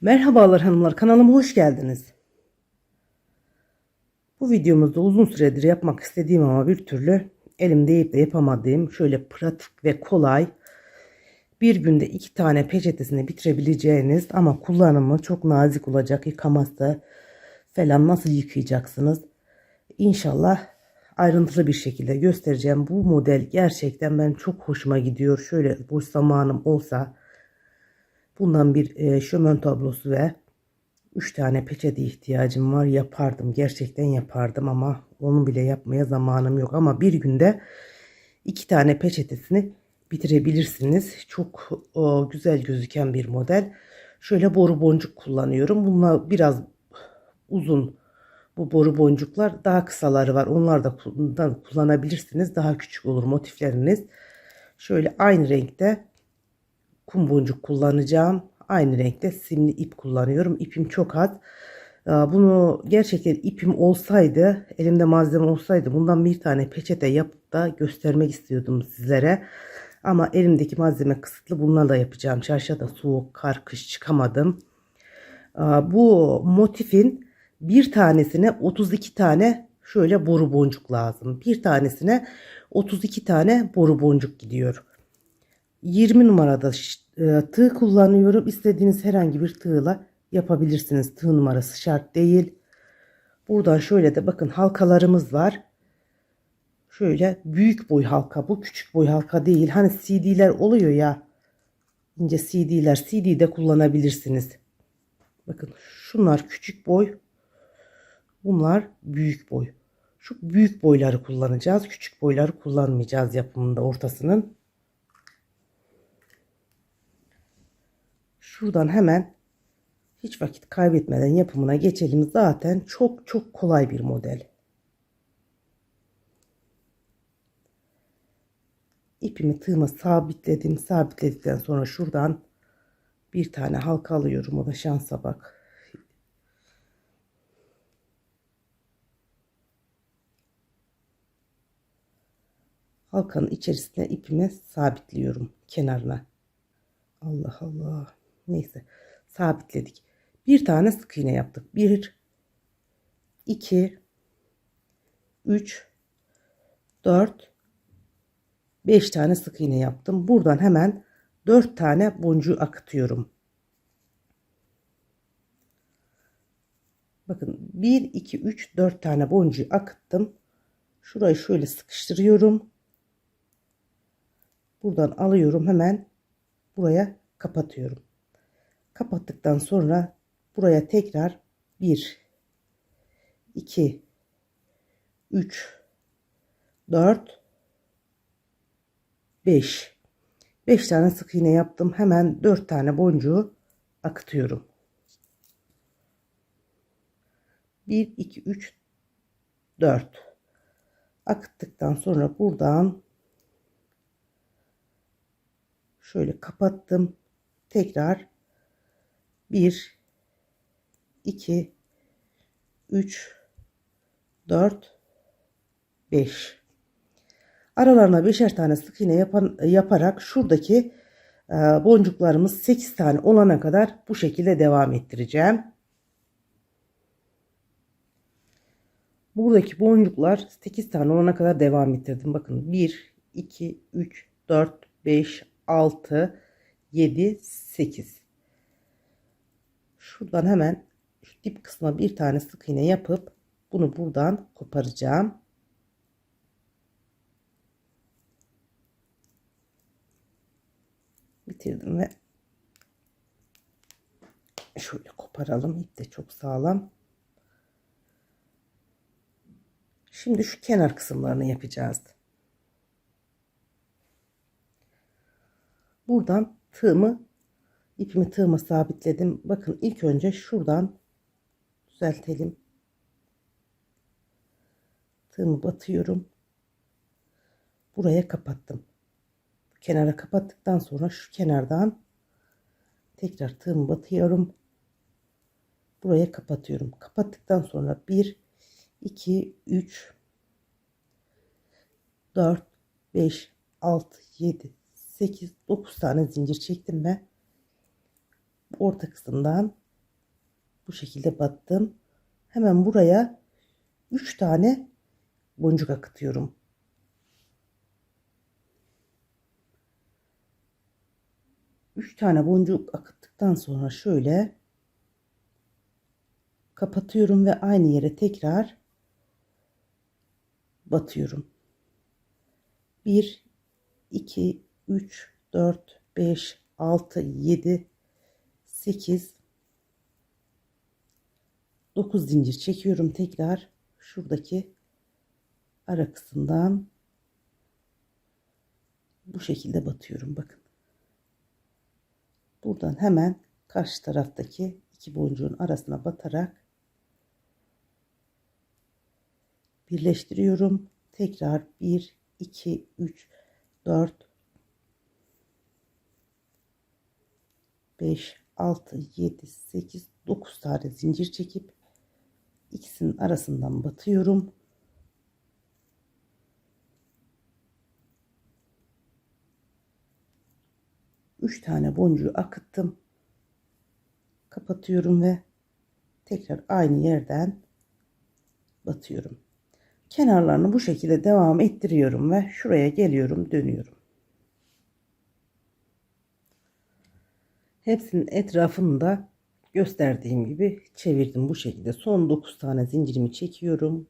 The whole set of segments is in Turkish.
Merhabalar hanımlar kanalıma hoş geldiniz. Bu videomuzda uzun süredir yapmak istediğim ama bir türlü elimde yiyip de yapamadığım şöyle pratik ve kolay bir günde iki tane peçetesini bitirebileceğiniz ama kullanımı çok nazik olacak yıkaması falan nasıl yıkayacaksınız. İnşallah ayrıntılı bir şekilde göstereceğim. Bu model gerçekten ben çok hoşuma gidiyor. Şöyle boş zamanım olsa Bundan bir e, şömen tablosu ve 3 tane peçete ihtiyacım var. Yapardım. Gerçekten yapardım ama onu bile yapmaya zamanım yok. Ama bir günde iki tane peçetesini bitirebilirsiniz. Çok o, güzel gözüken bir model. Şöyle boru boncuk kullanıyorum. Bunlar biraz uzun bu boru boncuklar. Daha kısaları var. Onlar da kullanabilirsiniz. Daha küçük olur motifleriniz. Şöyle aynı renkte kum boncuk kullanacağım. Aynı renkte simli ip kullanıyorum. İpim çok az. Bunu gerçekten ipim olsaydı, elimde malzeme olsaydı bundan bir tane peçete yapıp da göstermek istiyordum sizlere. Ama elimdeki malzeme kısıtlı. Bunlarla yapacağım. Çarşıda soğuk, kar, kış çıkamadım. Bu motifin bir tanesine 32 tane şöyle boru boncuk lazım. Bir tanesine 32 tane boru boncuk gidiyor. 20 numarada e, tığ kullanıyorum. İstediğiniz herhangi bir tığla yapabilirsiniz. Tığ numarası şart değil. Buradan şöyle de bakın halkalarımız var. Şöyle büyük boy halka. Bu küçük boy halka değil. Hani CD'ler oluyor ya. ince CD'ler. CD'de kullanabilirsiniz. Bakın şunlar küçük boy. Bunlar büyük boy. Şu büyük boyları kullanacağız. Küçük boyları kullanmayacağız yapımında ortasının. Şuradan hemen hiç vakit kaybetmeden yapımına geçelim. Zaten çok çok kolay bir model. İpimi tığıma sabitledim. Sabitledikten sonra şuradan bir tane halka alıyorum. O da şansa bak. Halkanın içerisine ipimi sabitliyorum kenarına. Allah Allah. Neyse sabitledik. Bir tane sık iğne yaptık. 1 2 3 4 5 tane sık iğne yaptım. Buradan hemen 4 tane boncuğu akıtıyorum. Bakın 1 2 3 4 tane boncuğu akıttım. Şurayı şöyle sıkıştırıyorum. Buradan alıyorum hemen buraya kapatıyorum. Kapattıktan sonra buraya tekrar 1 2 3 4 5 5 tane sık iğne yaptım. Hemen 4 tane boncuğu akıtıyorum. 1 2 3 4 akıttıktan sonra buradan şöyle kapattım. Tekrar 1 2 3 4 5 aralarına beşer tane sık iğne yapan, yaparak şuradaki e, boncuklarımız 8 tane olana kadar bu şekilde devam ettireceğim. Buradaki boncuklar 8 tane olana kadar devam ettirdim. Bakın 1 2 3 4 5 6 7 8 şuradan hemen şu dip kısma bir tane sık iğne yapıp bunu buradan koparacağım. Bitirdim ve şöyle koparalım. İp de çok sağlam. Şimdi şu kenar kısımlarını yapacağız. Buradan tığımı ipimi tığıma sabitledim. Bakın ilk önce şuradan düzeltelim. Tığımı batıyorum. Buraya kapattım. Kenara kapattıktan sonra şu kenardan tekrar tığımı batıyorum. Buraya kapatıyorum. Kapattıktan sonra 1 2 3 4 5 6 7 8 9 tane zincir çektim ve orta kısımdan Bu şekilde battım. Hemen buraya 3 tane boncuk akıtıyorum. Üç tane boncuk akıttıktan sonra şöyle kapatıyorum ve aynı yere tekrar batıyorum. 1 2 3 4 5 6 7 8 9 zincir çekiyorum tekrar. Şuradaki ara kısımdan bu şekilde batıyorum bakın. Buradan hemen karşı taraftaki iki boncuğun arasına batarak birleştiriyorum. Tekrar 1 2 3 4 5 6 7 8 9 tane zincir çekip ikisinin arasından batıyorum. Üç tane boncuğu akıttım. Kapatıyorum ve tekrar aynı yerden batıyorum. Kenarlarını bu şekilde devam ettiriyorum ve şuraya geliyorum, dönüyorum. Hepsinin etrafını da gösterdiğim gibi çevirdim bu şekilde. Son 9 tane zincirimi çekiyorum.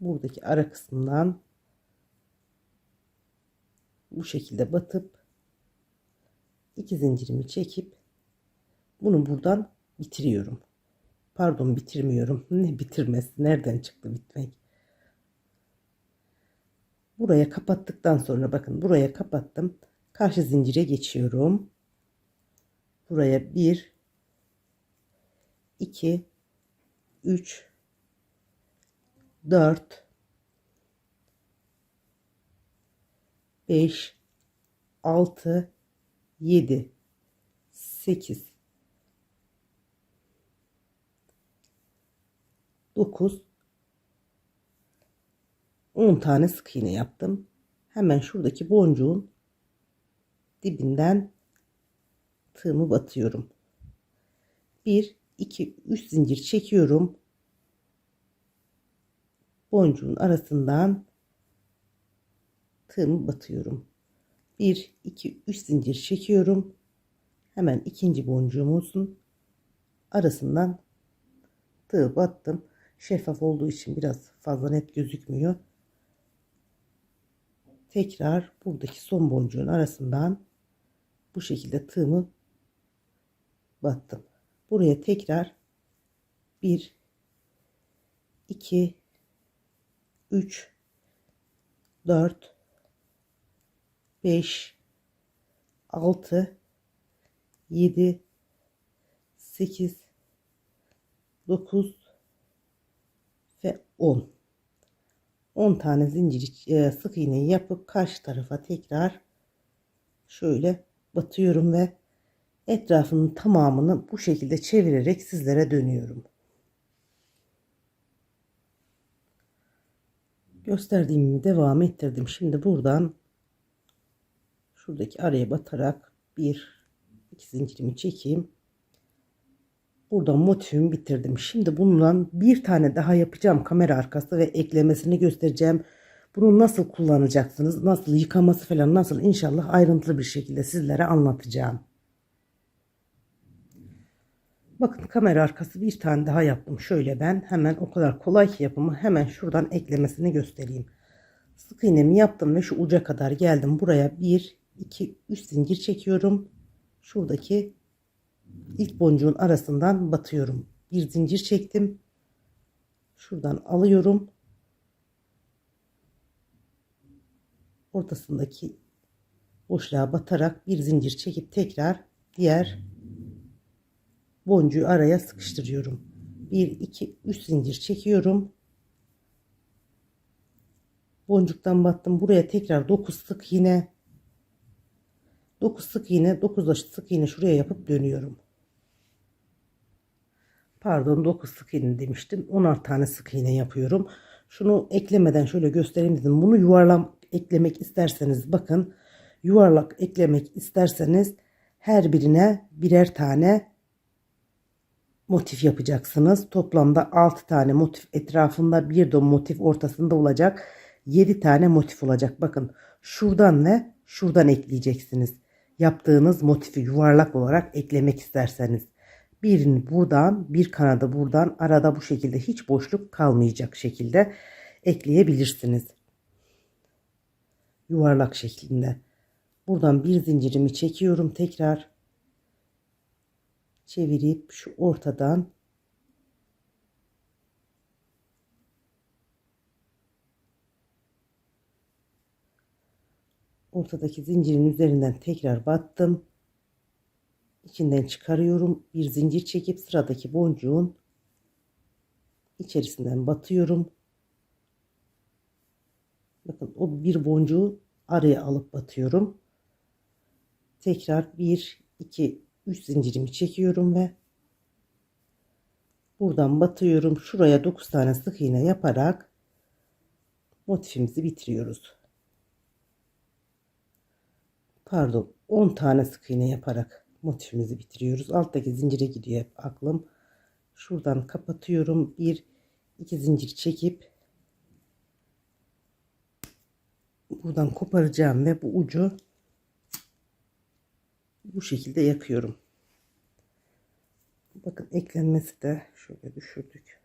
Buradaki ara kısmından bu şekilde batıp iki zincirimi çekip bunu buradan bitiriyorum. Pardon bitirmiyorum. Ne bitirmesi? Nereden çıktı bitmek? Buraya kapattıktan sonra bakın buraya kapattım. Karşı zincire geçiyorum. Buraya 1 2 3 4 5 6 7 8 9 10 tane sık iğne yaptım. Hemen şuradaki boncuğun dibinden tığımı batıyorum. 1 2 3 zincir çekiyorum. Boncuğun arasından tığımı batıyorum. 1 2 3 zincir çekiyorum. Hemen ikinci boncuğumuzun arasından tığ battım. Şeffaf olduğu için biraz fazla net gözükmüyor. Tekrar buradaki son boncuğun arasından bu şekilde tığımı battım. Buraya tekrar 1 2 3 4 5 6 7 8 9 ve 10 10 tane zincir e, sık iğneyi yapıp karşı tarafa tekrar şöyle batıyorum ve etrafının tamamını bu şekilde çevirerek sizlere dönüyorum. Gösterdiğimi devam ettirdim. Şimdi buradan şuradaki araya batarak bir iki zincirimi çekeyim. Buradan motifimi bitirdim. Şimdi bundan bir tane daha yapacağım kamera arkası ve eklemesini göstereceğim. Bunu nasıl kullanacaksınız, nasıl yıkaması falan nasıl inşallah ayrıntılı bir şekilde sizlere anlatacağım. Bakın kamera arkası bir tane daha yaptım. Şöyle ben hemen o kadar kolay ki yapımı hemen şuradan eklemesini göstereyim. Sık iğnemi yaptım ve şu uca kadar geldim. Buraya 1, 2, 3 zincir çekiyorum. Şuradaki ilk boncuğun arasından batıyorum. Bir zincir çektim. Şuradan alıyorum. Ortasındaki boşluğa batarak bir zincir çekip tekrar diğer boncuğu araya sıkıştırıyorum. 1 2 3 zincir çekiyorum. Boncuktan battım. Buraya tekrar 9 sık iğne 9 sık iğne 9 sık iğne şuraya yapıp dönüyorum. Pardon 9 sık iğne demiştim. 10'ar tane sık iğne yapıyorum. Şunu eklemeden şöyle göstereyim dedim. Bunu yuvarlak eklemek isterseniz bakın yuvarlak eklemek isterseniz her birine birer tane motif yapacaksınız. Toplamda 6 tane motif etrafında bir de motif ortasında olacak. 7 tane motif olacak. Bakın şuradan ve şuradan ekleyeceksiniz. Yaptığınız motifi yuvarlak olarak eklemek isterseniz. Birini buradan bir kanadı buradan arada bu şekilde hiç boşluk kalmayacak şekilde ekleyebilirsiniz. Yuvarlak şeklinde. Buradan bir zincirimi çekiyorum tekrar çevirip şu ortadan ortadaki zincirin üzerinden tekrar battım. İçinden çıkarıyorum. Bir zincir çekip sıradaki boncuğun içerisinden batıyorum. Bakın o bir boncuğu araya alıp batıyorum. Tekrar 1 2 3 zincirimi çekiyorum ve buradan batıyorum. Şuraya 9 tane sık iğne yaparak motifimizi bitiriyoruz. Pardon 10 tane sık iğne yaparak motifimizi bitiriyoruz. Alttaki zincire gidiyor hep aklım. Şuradan kapatıyorum. 1 2 zincir çekip buradan koparacağım ve bu ucu bu şekilde yakıyorum. Bakın eklenmesi de şöyle düşürdük.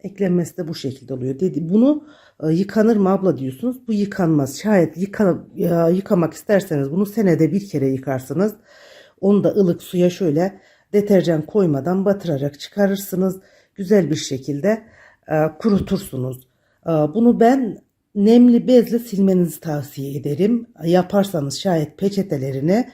Eklenmesi de bu şekilde oluyor. Dedi bunu e, yıkanır mı abla diyorsunuz. Bu yıkanmaz. Şayet yıka, ya, yıkamak isterseniz bunu senede bir kere yıkarsınız. Onu da ılık suya şöyle deterjan koymadan batırarak çıkarırsınız. Güzel bir şekilde e, kurutursunuz. E, bunu ben nemli bezle silmenizi tavsiye ederim. Yaparsanız şayet peçetelerini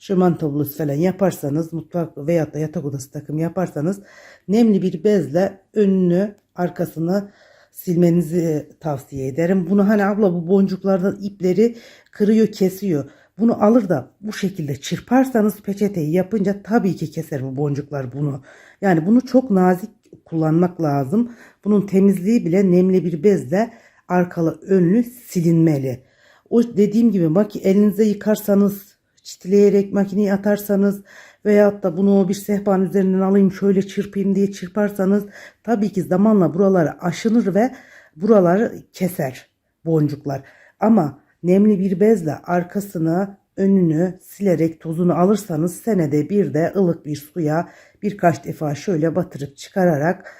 şöman tablosu falan yaparsanız mutfak veyahut da yatak odası takım yaparsanız nemli bir bezle önünü arkasını silmenizi tavsiye ederim. Bunu hani abla bu boncuklardan ipleri kırıyor kesiyor. Bunu alır da bu şekilde çırparsanız peçeteyi yapınca tabii ki keser bu boncuklar bunu. Yani bunu çok nazik kullanmak lazım. Bunun temizliği bile nemli bir bezle arkalı önlü silinmeli. O dediğim gibi bak elinize yıkarsanız çitleyerek makineye atarsanız veyahut da bunu bir sehpanın üzerinden alayım şöyle çırpayım diye çırparsanız tabii ki zamanla buraları aşınır ve buraları keser boncuklar. Ama nemli bir bezle arkasını önünü silerek tozunu alırsanız senede bir de ılık bir suya birkaç defa şöyle batırıp çıkararak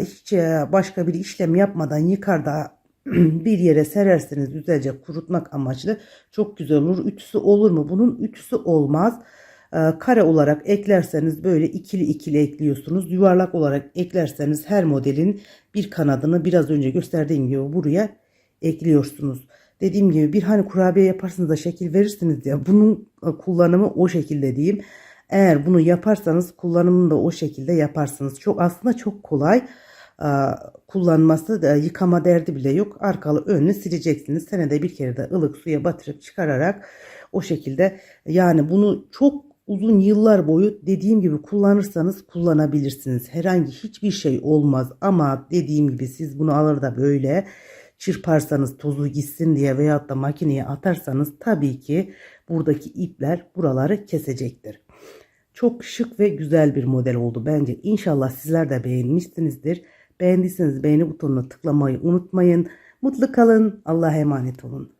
hiç başka bir işlem yapmadan yıkar da bir yere sererseniz güzelce kurutmak amaçlı çok güzel olur. Ütüsü olur mu? Bunun ütüsü olmaz. Kare olarak eklerseniz böyle ikili ikili ekliyorsunuz. Yuvarlak olarak eklerseniz her modelin bir kanadını biraz önce gösterdiğim gibi buraya ekliyorsunuz. Dediğim gibi bir hani kurabiye yaparsınız da şekil verirsiniz ya bunun kullanımı o şekilde diyeyim. Eğer bunu yaparsanız kullanımını da o şekilde yaparsınız. Çok aslında çok kolay kullanması da yıkama derdi bile yok. Arkalı önünü sileceksiniz. Senede bir kere de ılık suya batırıp çıkararak o şekilde yani bunu çok uzun yıllar boyu dediğim gibi kullanırsanız kullanabilirsiniz. Herhangi hiçbir şey olmaz ama dediğim gibi siz bunu alır da böyle çırparsanız tozu gitsin diye veyahut da makineye atarsanız tabii ki buradaki ipler buraları kesecektir. Çok şık ve güzel bir model oldu bence. İnşallah sizler de beğenmişsinizdir. Beğendiyseniz beğeni butonuna tıklamayı unutmayın. Mutlu kalın. Allah'a emanet olun.